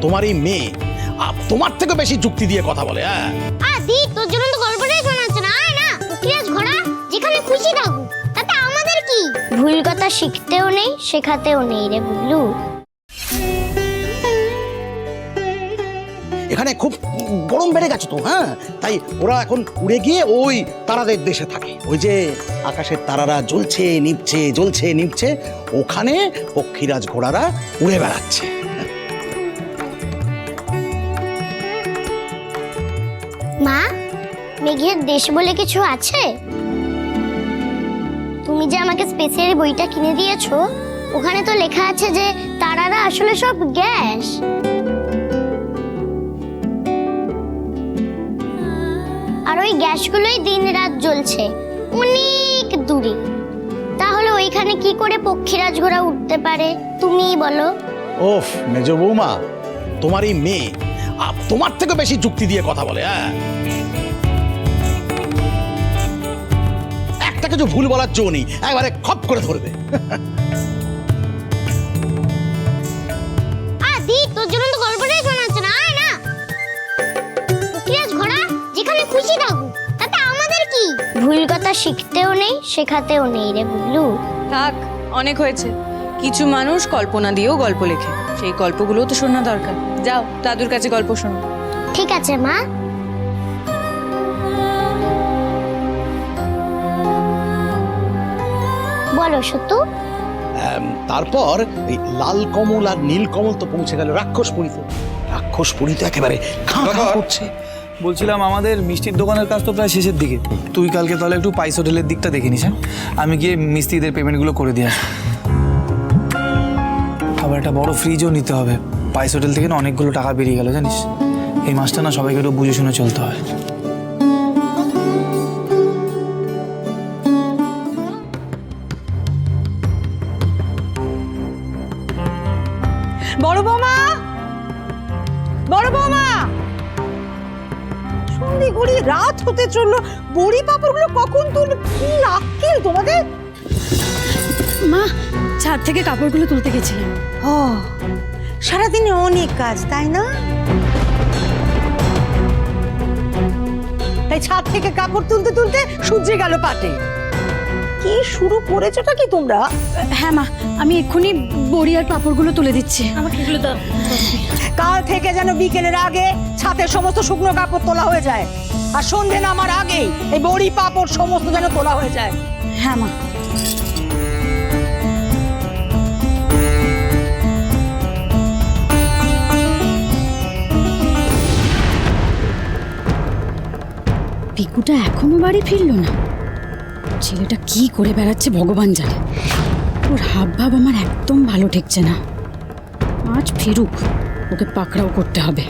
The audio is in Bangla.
তোমার এই মেয়ে। আ, তোমার থেকে বেশি যুক্তি দিয়ে কথা বলে হ্যাঁ। আদি তোর জন্য তো গল্পটাই শোনাচ্ছে না। আয় না পক্ষীরাজ ঘোড়া যেখানে খুশি থাকুক তাতে আমাদের কি? ভুল কথা শিখতেও নেই শেখাতেও নেই রে বুবলু। এখানে খুব গরম বেড়ে গেছে তো হ্যাঁ। তাই ওরা এখন উড়ে গিয়ে ওই তারাদের দেশে থাকে। ওই যে আকাশের তারারা জ্বলছে নিভছে জ্বলছে নিভছে ওখানে পক্ষীরাজ ঘোড়ারা উড়ে বেড়াচ্ছে। মা, মেঘের দেশ বলে কিছু আছে? তুমি যে আমাকে স্পেসিয়াল বইটা কিনে দিয়েছ, ওখানে তো লেখা আছে যে তারারা আসলে সব গ্যাস। আর ওই গ্যাসগুলোই দিন রাত জ্বলছে, অনেক দূরে। তাহলে ওইখানে কি করে পক্ষীরাজ ঘোড়া উঠতে পারে, তুমিই বলো। ওফ, মেজ বৌমা, তোমার এই মেয়ে তোমার থেকে বেশি যুক্তি দিয়ে কথা বলে হ্যাঁ। একটা কিছু ভুল বলার জো নেই একবারে খপ করে ধরবে। আদি তোর জন্য তো গল্পটাই শোনাচ্ছে না আয় না। পক্ষীরাজ ঘোড়া যেখানে খুশি থাকুক তাতে আমাদের কি? ভুল কথা শিখতেও নেই শেখাতেও নেই রে বুবলু থাক অনেক হয়েছে। কিছু মানুষ কল্পনা দিয়েও গল্প লেখে। সেই গল্পগুলো তো শোনা দরকার। যাও দাদুর কাছে গল্প শোনো। ঠিক আছে মা। বলো সতু আম, তারপর এই লাল কমল আর নীল কমল তো পৌঁছে গেল রাক্ষসপুরীতে রাক্ষসপুরী তো একেবারে খাঁ খাঁ বাবা। করছে। বলছিলাম আমাদের মিষ্টির দোকানের কাজ তো প্রায় শেষের দিকে। তুই কালকে তাহলে একটু পাইস হোটেলের দিকটা দেখে নিস হ্যাঁ? আমি গিয়ে মিস্ত্রিদের পেমেন্টগুলো করে দিয়ে আসব। একটা বড় ফ্রিজও নিতে হবে। পাইস হোটেল থেকে না অনেকগুলো টাকা বেরিয়ে গেল, জানিস? এই মাসটা না সবাইকে একটু বুঝে শুনে চলতে হয়। বড় বৌমা! বড় বৌমা! সন্ধে রাত হতে চলল। বড়ি পাপড়গুলো কখন তুলবে? কি আক্কেল তোমাদের? মা ছাদ থেকে কাপড়গুলো তুলতে গেছিলাম। ও সারাদিনে অনেক কাজ তাই না? তাই ছাদ থেকে কাপড় তুলতে তুলতে সূর্যে গেল পাটে। কি শুরু করেছোটা কি তোমরা? হ্যাঁ মা আমি এক্ষুনি বড়ি আর পাপড়গুলো তুলে দিচ্ছি। আমাকে এগুলো দাও। কাল থেকে যেন বিকেলের আগে ছাদের সমস্ত শুকনো কাপড় তোলা হয়ে যায়। আর সন্ধে নামার আগেই এই বড়ি পাপড় সমস্ত যেন তোলা হয়ে যায়। হ্যাঁ মা। পিকুটা এখনও বাড়ি ফিরল না। ছেলেটা কি করে বেড়াচ্ছে ভগবান জানে। ওর হাব ভাব আমার একদম ভালো ঠেকছে না। আজ ফেরুক, ওকে পাকড়াও করতে হবে।